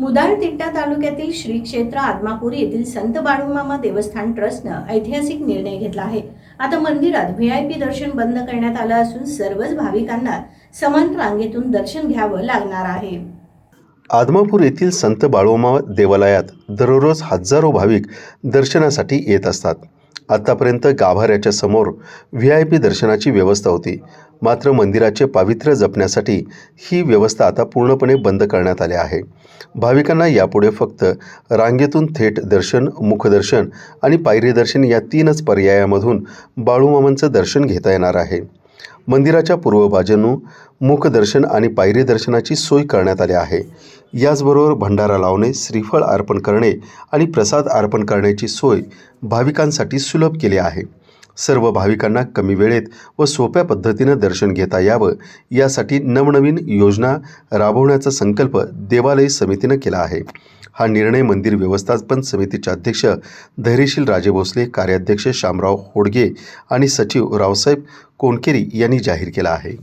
मुदाळ तिट्टा तालुक्यातील श्री क्षेत्र आदमापूर येथील संत बाळूमामा देवस्थान ट्रस्टनं ऐतिहासिक निर्णय घेतला आहे. आता मंदिरात व्ही आय पी दर्शन बंद करण्यात आलं असून सर्वच भाविकांना समान रांगेतून दर्शन घ्यावं लागणार आहे. आदमापूर येथील संत बाळूमा देवालयात दररोज हजारो भाविक दर्शनासाठी येत असतात. आत्तापर्यंत गाभाऱ्याच्या समोर व्ही आय पी दर्शनाची व्यवस्था होती. मात्र मंदिराचे पावित्र्य जपण्यासाठी ही व्यवस्था आता पूर्णपणे बंद करण्यात आली आहे. भाविकांना यापुढे फक्त रांगेतून थेट दर्शन मुखदर्शन आणि पायरी दर्शन या तीनच पर्यायामधून बाळूमामांचं दर्शन घेता येणार आहे. मंदिराच्या पूर्व बाजूनं मुखदर्शन आणि पायरी दर्शनाची सोय करण्यात आली आहे. याचबरोबर भंडारा लावणे श्रीफळ अर्पण करणे आणि प्रसाद अर्पण करण्याची सोय भाविकांसाठी सुलभ केली आहे. सर्व भाविकांना कमी वेळेत व सोप्या पद्धतीनं दर्शन घेता यावं यासाठी नवनवीन योजना राबवण्याचा संकल्प देवालय समितीनं केला आहे. हा निर्णय मंदिर व्यवस्थापन समितीचे अध्यक्ष धैर्यशील राजे भोसले कार्याध्यक्ष शामराव होडगे आणि सचिव रावसाहेब कोणकेरी यांनी जाहीर केला आहे.